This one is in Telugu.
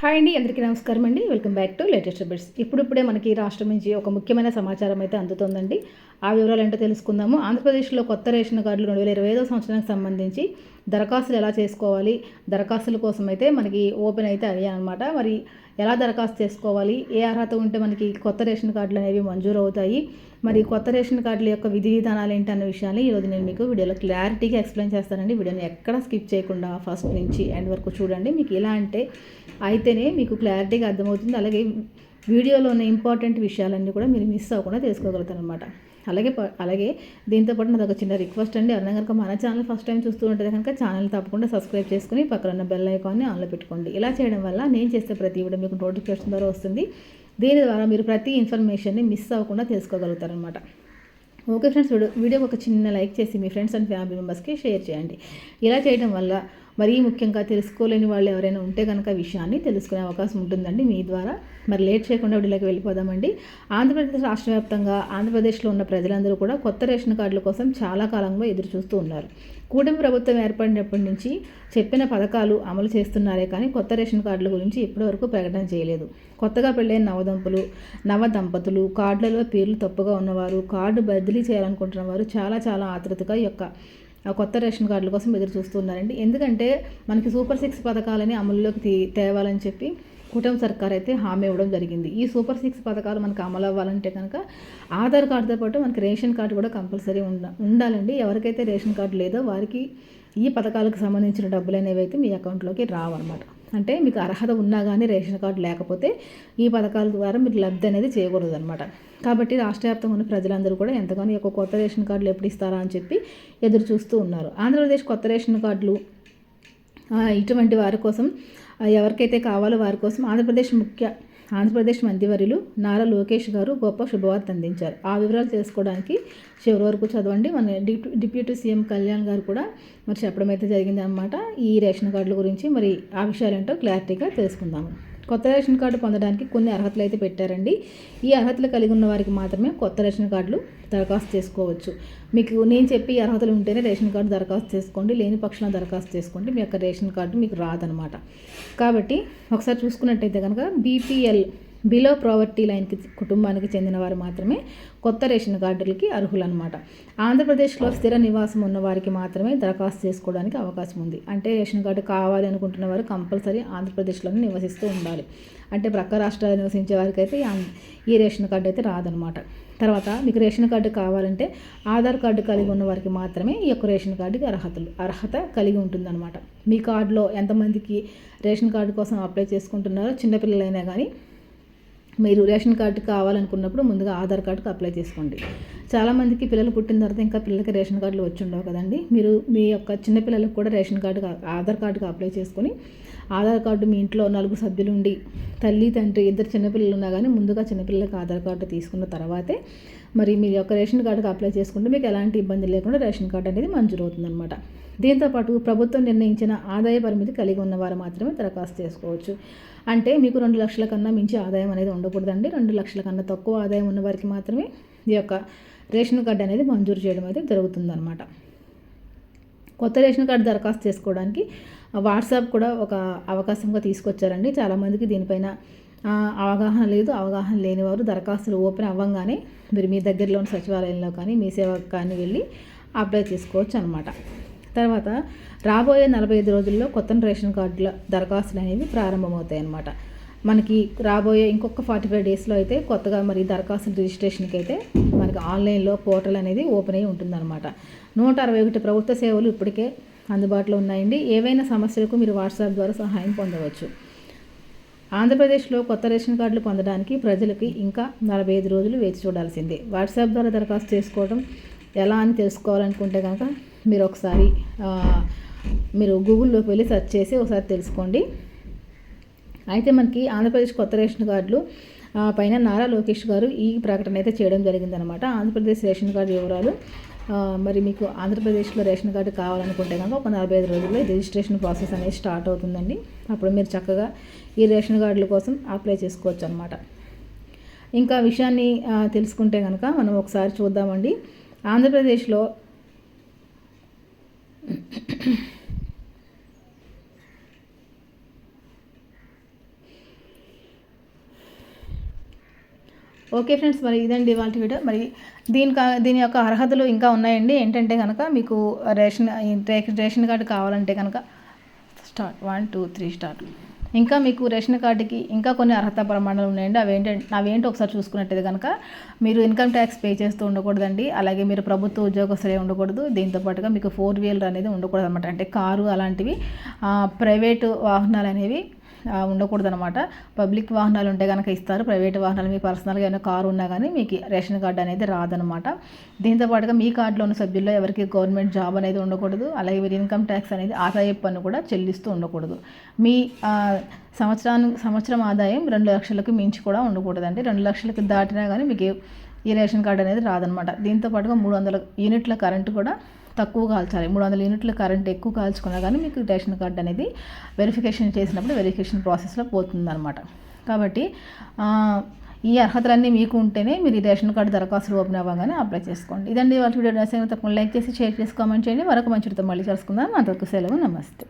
హాయ్ అండి అందరికీ నమస్కారం అండి. Welcome back to latest updates. ఇప్పుడిప్పుడే మనకి రాష్ట్రం నుంచి ఒక ముఖ్యమైన సమాచారం అయితే అందుతోందండి. ఆ వివరాలు ఏంటో తెలుసుకుందాము. ఆంధ్రప్రదేశ్లో కొత్త రేషన్ కార్డులు రెండు వేల ఇరవై ఐదో సంవత్సరానికి సంబంధించి దరఖాస్తులు ఎలా చేసుకోవాలి? దరఖాస్తుల కోసం అయితే మనకి ఓపెన్ అయితే అయ్యాయన్నమాట మరి ఎలా దరఖాస్తు చేసుకోవాలి? ఏ అర్హత ఉంటే మనకి కొత్త రేషన్ కార్డులు అనేవి మంజూరు అవుతాయి మరి కొత్త రేషన్ కార్డుల యొక్క విధి విధానాలు ఏంటి అన్న విషయాన్ని ఈరోజు నేను మీకు వీడియోలో క్లారిటీగా ఎక్స్ప్లెయిన్ చేస్తానండి. వీడియోని ఎక్కడ స్కిప్ చేయకుండా ఫస్ట్ నుంచి ఎండ్ వరకు చూడండి. మీకు ఎలా అంటే అయితేనే మీకు క్లారిటీగా అర్థమవుతుంది. అలాగే వీడియోలో ఉన్న ఇంపార్టెంట్ విషయాలన్నీ కూడా మీరు మిస్ అవ్వకుండా తెలుసుకోగలుగుతారు అనమాట అలాగే అలాగే దీంతో పాటు నాది ఒక చిన్న రిక్వెస్ట్ అండి. ఎవరైనా కనుక మన ఛానల్ ఫస్ట్ టైం చూస్తూ ఉంటే కనుక ఛానల్ తప్పకుండా సబ్స్క్రైబ్ చేసుకుని పక్కన ఉన్న బెల్ ఐకాన్ని ఆన్లో పెట్టుకోండి. ఇలా చేయడం వల్ల నేను చేసే ప్రతి వీడియో మీకు నోటిఫికేషన్ ద్వారా వస్తుంది. దీని ద్వారా మీరు ప్రతి ఇన్ఫర్మేషన్ని మిస్ అవ్వకుండా తెలుసుకోగలుగుతారనమాట ఓకే ఫ్రెండ్స్ వీడియోకి ఒక చిన్న లైక్ చేసి మీ ఫ్రెండ్స్ అండ్ ఫ్యామిలీ మెంబర్స్కి షేర్ చేయండి. ఇలా చేయడం వల్ల మరీ ముఖ్యంగా తెలుసుకోలేని వాళ్ళు ఎవరైనా ఉంటే కనుక విషయాన్ని తెలుసుకునే అవకాశం ఉంటుందండి మీ ద్వారా. మరి లేట్ చేయకుండా వీడియోకి వెళ్ళిపోదామండి. ఆంధ్రప్రదేశ్ రాష్ట్ర వ్యాప్తంగా ఆంధ్రప్రదేశ్లో ఉన్న ప్రజలందరూ కూడా కొత్త రేషన్ కార్డుల కోసం చాలా కాలంగా ఎదురు చూస్తూ ఉన్నారు. కూటమి ప్రభుత్వం ఏర్పడినప్పటి నుంచి చెప్పిన పథకాలు అమలు చేస్తున్నారే కానీ కొత్త రేషన్ కార్డుల గురించి ఇప్పటివరకు ప్రకటన చేయలేదు. కొత్తగా పెళ్ళైన నవదంపులు నవ దంపతులు కార్డులలో పేర్లు తప్పుగా ఉన్నవారు కార్డు బదిలీ చేయాలనుకుంటున్న వారు చాలా చాలా ఆతృతగా యొక్క కొత్త రేషన్ కార్డుల కోసం ఎదురు చూస్తున్నారండి ఎందుకంటే మనకి సూపర్ సిక్స్ పథకాలని అమలులోకి తేవాలని చెప్పి కూటమి సర్కార్ అయితే హామీ ఇవ్వడం జరిగింది. ఈ సూపర్ సిక్స్ పథకాలు మనకు అమలు అవ్వాలంటే కనుక ఆధార్ కార్డుతో పాటు మనకి రేషన్ కార్డు కూడా కంపల్సరీ ఉండ ఉండాలండి. ఎవరికైతే రేషన్ కార్డు లేదో వారికి ఈ పథకాలకు సంబంధించిన డబ్బులు అనేవి అయితే మీ అకౌంట్లోకి రావన్నమాట. అంటే మీకు అర్హత ఉన్నా కానీ రేషన్ కార్డు లేకపోతే ఈ పథకాల ద్వారా మీరు లబ్ధి అనేది చేయకూడదు అనమాట కాబట్టి రాష్ట్ర వ్యాప్తంగా ఉన్న ప్రజలందరూ కూడా ఎంతగానో ఒక కొత్త రేషన్ కార్డులు ఎప్పుడు ఇస్తారా అని చెప్పి ఎదురు చూస్తూ ఉన్నారు. ఆంధ్రప్రదేశ్ కొత్త రేషన్ కార్డులు ఇటువంటి వారి కోసం ఎవరికైతే కావాలో వారి కోసం ఆంధ్రప్రదేశ్ ముఖ్య ఆంధ్రప్రదేశ్ మంత్రివర్యులు నారా లోకేష్ గారు గొప్ప శుభవార్త అందించారు. ఆ వివరాలు తెలుసుకోవడానికి చివరి వరకు చదవండి. మన డిప్యూటీ సీఎం కళ్యాణ్ గారు కూడా మరి చెప్పడం అయితే జరిగిందనమాట ఈ రేషన్ కార్డుల గురించి మరి ఆ విషయాలేంటో క్లారిటీగా తెలుసుకుందాము. కొత్త రేషన్ కార్డు పొందడానికి కొన్ని అర్హతలు అయితే పెట్టారండి. ఈ అర్హతలు కలిగి ఉన్న వారికి మాత్రమే కొత్త రేషన్ కార్డులు దరఖాస్తు చేసుకోవచ్చు. మీకు నేను చెప్పి అర్హతలు ఉంటేనే రేషన్ కార్డు దరఖాస్తు చేసుకోండి. లేని పక్షంలో దరఖాస్తు చేసుకోండి. మీ యొక్క రేషన్ కార్డు మీకు రాదనమాట. కాబట్టి ఒకసారి చూసుకున్నట్టయితే కనుక బీపీఎల్ బిలో ప్రావర్టీ లైన్కి కుటుంబానికి చెందిన వారు మాత్రమే కొత్త రేషన్ కార్డులకి అర్హులన్నమాట. ఆంధ్రప్రదేశ్లో స్థిర నివాసం ఉన్న వారికి మాత్రమే దరఖాస్తు చేసుకోవడానికి అవకాశం ఉంది. అంటే రేషన్ కార్డు కావాలి అనుకుంటున్న వారు కంపల్సరీ ఆంధ్రప్రదేశ్లోనే నివసిస్తూ ఉండాలి. అంటే ప్రక్క రాష్ట్రాలు నివసించే వారికి అయితే ఈ రేషన్ కార్డు అయితే రాదనమాట తర్వాత మీకు రేషన్ కార్డు కావాలంటే ఆధార్ కార్డు కలిగి ఉన్న వారికి మాత్రమే ఈ యొక్క రేషన్ కార్డుకి అర్హతలు అర్హత కలిగి ఉంటుందన్నమాట. మీ కార్డులో ఎంతమందికి రేషన్ కార్డు కోసం అప్లై చేసుకుంటున్నారో చిన్నపిల్లలైనా కానీ మీరు రేషన్ కార్డు కావాలనుకున్నప్పుడు ముందుగా ఆధార్ కార్డుకి అప్లై చేసుకోండి. చాలామందికి పిల్లలు పుట్టిన తర్వాత ఇంకా పిల్లలకి రేషన్ కార్డులు వచ్చి ఉండవు కదండి. మీరు మీ యొక్క చిన్నపిల్లలకు కూడా రేషన్ కార్డు ఆధార్ కార్డుకి అప్లై చేసుకొని ఆధార్ కార్డు మీ ఇంట్లో నలుగురు సభ్యులు ఉండి తల్లి తండ్రి ఇద్దరు చిన్నపిల్లలు ఉన్నా కానీ ముందుగా చిన్నపిల్లలకి ఆధార్ కార్డు తీసుకున్న తర్వాతే మరి మీ యొక్క రేషన్ కార్డుకి అప్లై చేసుకుంటే మీకు ఎలాంటి ఇబ్బంది లేకుండా రేషన్ కార్డు అనేది మంజూరు అవుతుందన్నమాట. దీంతోపాటు ప్రభుత్వం నిర్ణయించిన ఆదాయ పరిమితి కలిగి ఉన్నవారు మాత్రమే దరఖాస్తు చేసుకోవచ్చు. అంటే మీకు రెండు లక్షల కన్నా మించి ఆదాయం అనేది ఉండకూడదండి. రెండు లక్షల కన్నా తక్కువ ఆదాయం ఉన్న వారికి మాత్రమే ఈ యొక్క రేషన్ కార్డు అనేది మంజూరు చేయడం అయితే జరుగుతుందన్నమాట. కొత్త రేషన్ కార్డు దరఖాస్తు చేసుకోవడానికి వాట్సాప్ కూడా ఒక అవకాశంగా తీసుకొచ్చారండి. చాలామందికి దీనిపైన అవగాహన లేదు. అవగాహన లేని వారు దరఖాస్తులు ఓపెన్ అవ్వగానే మీరు మీ దగ్గరలోని సచివాలయంలో కానీ మీ సేవకు కానీ వెళ్ళి అప్లై చేసుకోవచ్చు అనమాట తర్వాత రాబోయే నలభై ఐదు రోజుల్లో కొత్త రేషన్ కార్డుల దరఖాస్తులు అనేవి ప్రారంభమవుతాయి అన్నమాట. మనకి రాబోయే ఇంకొక ఫార్టీ ఫైవ్ డేస్లో అయితే కొత్తగా మరి దరఖాస్తుల రిజిస్ట్రేషన్కి అయితే మనకి ఆన్లైన్లో పోర్టల్ అనేది ఓపెన్ అయ్యి ఉంటుందన్నమాట. నూట అరవై ఒకటి ప్రభుత్వ సేవలు ఇప్పటికే అందుబాటులో ఉన్నాయండి. ఏవైనా సమస్యలకు మీరు వాట్సాప్ ద్వారా సహాయం పొందవచ్చు. ఆంధ్రప్రదేశ్లో కొత్త రేషన్ కార్డులు పొందడానికి ప్రజలకి ఇంకా నలభై ఐదు రోజులు వేచి చూడాల్సిందే. వాట్సాప్ ద్వారా దరఖాస్తు చేసుకోవడం ఎలా అని తెలుసుకోవాలనుకుంటే కనుక మీరు ఒకసారి మీరు గూగుల్లోకి వెళ్ళి సెర్చ్ చేసి ఒకసారి తెలుసుకోండి. అయితే మనకి ఆంధ్రప్రదేశ్ కొత్త రేషన్ కార్డులు పైన నారా లోకేష్ గారు ఈ ప్రకటన అయితే చేయడం జరిగిందనమాట ఆంధ్రప్రదేశ్ రేషన్ కార్డు వివరాలు మరి మీకు ఆంధ్రప్రదేశ్లో రేషన్ కార్డు కావాలనుకుంటే కనుక ఒక నలభై ఐదు రోజుల్లో రిజిస్ట్రేషన్ ప్రాసెస్ అనేది స్టార్ట్ అవుతుందండి. అప్పుడు మీరు చక్కగా ఈ రేషన్ కార్డుల కోసం అప్లై చేసుకోవచ్చు అనమాట ఇంకా విషయాన్ని తెలుసుకుంటే కనుక మనం ఒకసారి చూద్దామండి. ఆంధ్రప్రదేశ్లో ఓకే ఫ్రెండ్స్ మరి ఇదండి వాళ్ళ వీడియో. మరి దీని దీని యొక్క అర్హతలు ఇంకా ఉన్నాయండి. ఏంటంటే కనుక మీకు రేషన్ రేషన్ కార్డు కావాలంటే కనుక start. One two three start. ఇంకా మీకు రేషన్ కార్డుకి ఇంకా కొన్ని అర్హత ప్రమాణాలు ఉన్నాయండి. అవి ఏంటంటే అవేంటి ఒకసారి చూసుకున్నట్టయితే కనుక మీరు ఇన్కమ్ ట్యాక్స్ పే చేస్తూ ఉండకూడదండి. అలాగే మీరు ప్రభుత్వ ఉద్యోగస్తులే ఉండకూడదు. దీంతో పాటుగా మీకు ఫోర్ వీలర్ అనేది ఉండకూడదు అనమాట అంటే కారు అలాంటివి ప్రైవేటు వాహనాలు అనేవి ఉండకూడదు అనమాట పబ్లిక్ వాహనాలు ఉంటే కనుక ఇస్తారు. ప్రైవేట్ వాహనాలు మీ పర్సనల్గా ఏమైనా కారు ఉన్నా కానీ మీకు రేషన్ కార్డు అనేది రాదనమాట దీంతో పాటుగా మీ కార్డులో ఉన్న సభ్యుల్లో ఎవరికి గవర్నమెంట్ జాబ్ అనేది ఉండకూడదు. అలాగే మీరు ఇన్కమ్ ట్యాక్స్ అనేది ఆదాయ పన్ను కూడా చెల్లిస్తూ ఉండకూడదు. మీ సంవత్సరానికి సంవత్సరం ఆదాయం రెండు లక్షలకు మించి కూడా ఉండకూడదండి. రెండు లక్షలకు దాటినా కానీ మీకు ఈ రేషన్ కార్డు అనేది రాదనమాట దీంతో పాటుగా మూడు వందల యూనిట్ల కరెంటు కూడా తక్కువ కాల్చాలి. మూడు వందల యూనిట్లు కరెంట్ ఎక్కువ కాల్చుకున్నా కానీ మీకు రేషన్ కార్డు అనేది వెరిఫికేషన్ చేసినప్పుడు వెరిఫికేషన్ ప్రాసెస్లో పోతుందన్నమాట. కాబట్టి ఈ అర్హతలన్నీ మీకు ఉంటేనే మీరు ఈ రేషన్ కార్డు దరఖాస్తు ఓపెన్ అవ్వగానే అప్లై చేసుకోండి. ఇదండి వాళ్ళ వీడియో. తప్పకుండా లైక్ చేసి షేర్ చేసి కామెంట్ చేయండి. మరొక మంచితో మళ్ళీ కలుసుకుందాం. అంతవరకు సెలవు. నమస్తే.